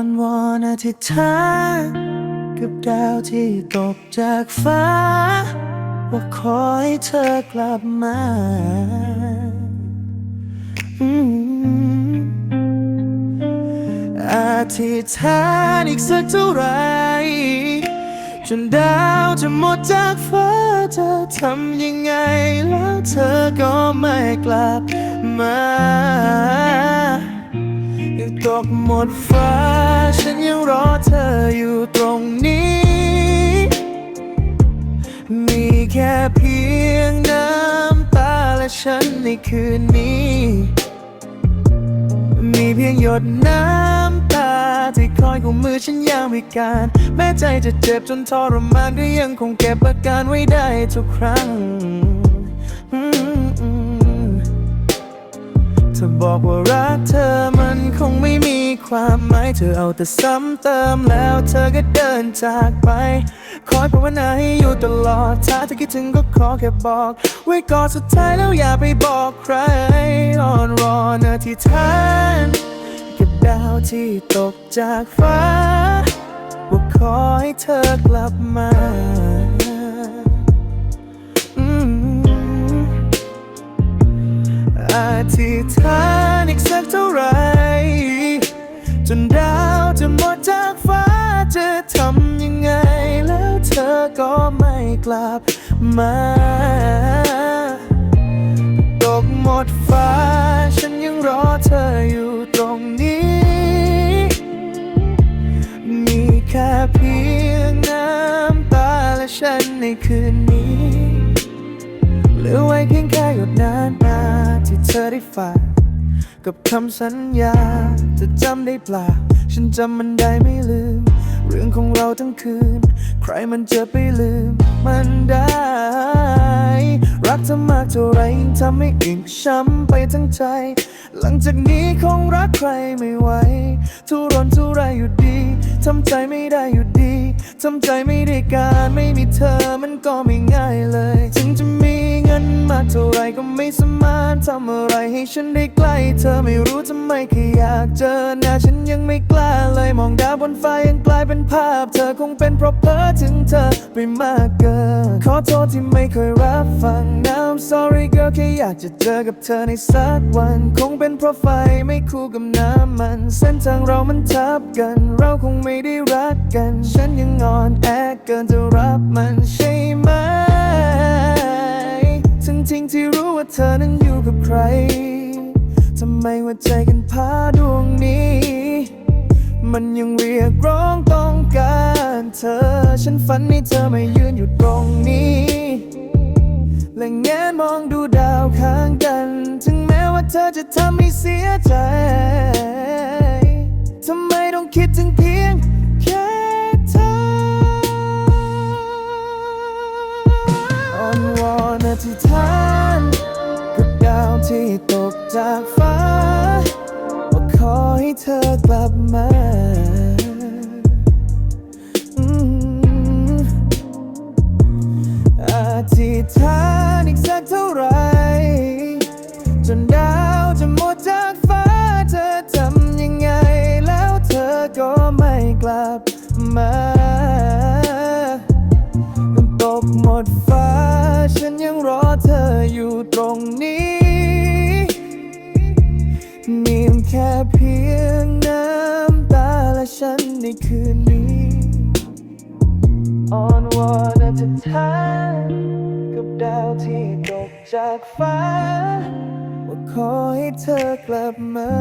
อนวอนอธิษฐานกับดาวที่ตกจากฟ้า ว่าขอให้เธอกลับมาอืมอธิษฐานอีกสักเท่าไหรจนดาวจะหมดจากฟ้าจะทำยังไง แล้วเธอก็ไม่กลับมา ยังตกหมดฟ้า ฉันยังรอเธออยู่ตรงนี้ มีแค่เพียงน้ำตาและฉันในคืนนี้ มีเพียงหยดน้ำตาที่คอยกุมมือฉันยามวิการ แม้ใจจะเจ็บจนทรมานก็ยังคงเก็บอาการไว้ได้ทุกครั้ง เธอบอกว่ารักเธอมันคงไม่มีความหมาย เธอเอาแต่ซ้ำเติมแล้วเธอก็เดินจากไป คอยภาวนาให้อยู่ตลอด ถ้าเธอคิดถึงก็ขอแค่บอก ไว้ก่อนสุดท้ายแล้วอย่าไปบอกใครอ่อนรอนอธิษฐานกับดาวที่ตกจากฟ้า ว่าขอให้เธอกลับมา อธิษฐานอีกสักเท่าไร จนดาวจะหมดจากฟ้าจะทำยังไง แล้วเธอก็ไม่กลับมา ตกหมดฟ้า ฉันยังรอเธออยู่ตรงนี้ มีแค่เพียงน้ำตาและฉันในคืนนี้เหลือไว้เพียงแค่หยดน้ำ เธอได้ฝากกับคำสัญญาจะจำได้เปล่า ฉันจำมันได้ไม่ลืม เรื่องของเราทั้งคืน ใครมันจะไปลืม มันได้ รักเธอมากเท่าไรยิ่งทำให้อิ่งช้ำไปทั้งใจ หลังจากนี้คงรักใครไม่ไหว ทุรนทุรายอยู่ดี ทำใจไม่ได้อยู่ดี ทำใจไม่ได้การไม่มีเธอมันก็ไม่ง่ายเลย ถึงจะ นมากเท่าไรก็ไม่สามารถทำอะไรให้ฉันได้ใกล้เธอไม่รู้ทำไมแค่อยากเจอหน้าฉันยังไม่กล้าเลยมองดาวบนฟ้ายังกลายเป็นภาพ เธอคงเป็นเพราะเพ้อถึงเธอไปมากเกิน ขอโทษที่ไม่เคยรับฟัง Now I'm sorry girl แค่อยากจะเจอกับเธอในสักวัน คงเป็นเพราะไฟไม่คู่กับน้ำมัน เส้นทางเรามันทับกัน เราคงไม่ได้รักกัน ฉันยังอ่อนแอเกินจะรับมันใช่ไหม เธอนั้นอยู่กับใคร ทำไมหัวใจกันพาดวงนี้ มันยังเรียกร้องต้องการเธอ ฉันฝันให้เธอมายืนอยู่ตรงนี้ และแงนมองดูดาวข้างกัน ถึงแม้ว่าเธอจะทำให้เสียใจ ทำไมต้องคิดถึงเพียง จากฟ้าว่าขอให้เธอกลับมาอืมอธิษฐา ค่เพียงน้ำตาและฉันในคืนนี้อ่อนวอนอธิษฐานกับดาวที่ตกจากฟ้า ว่าขอให้เธอกลับมา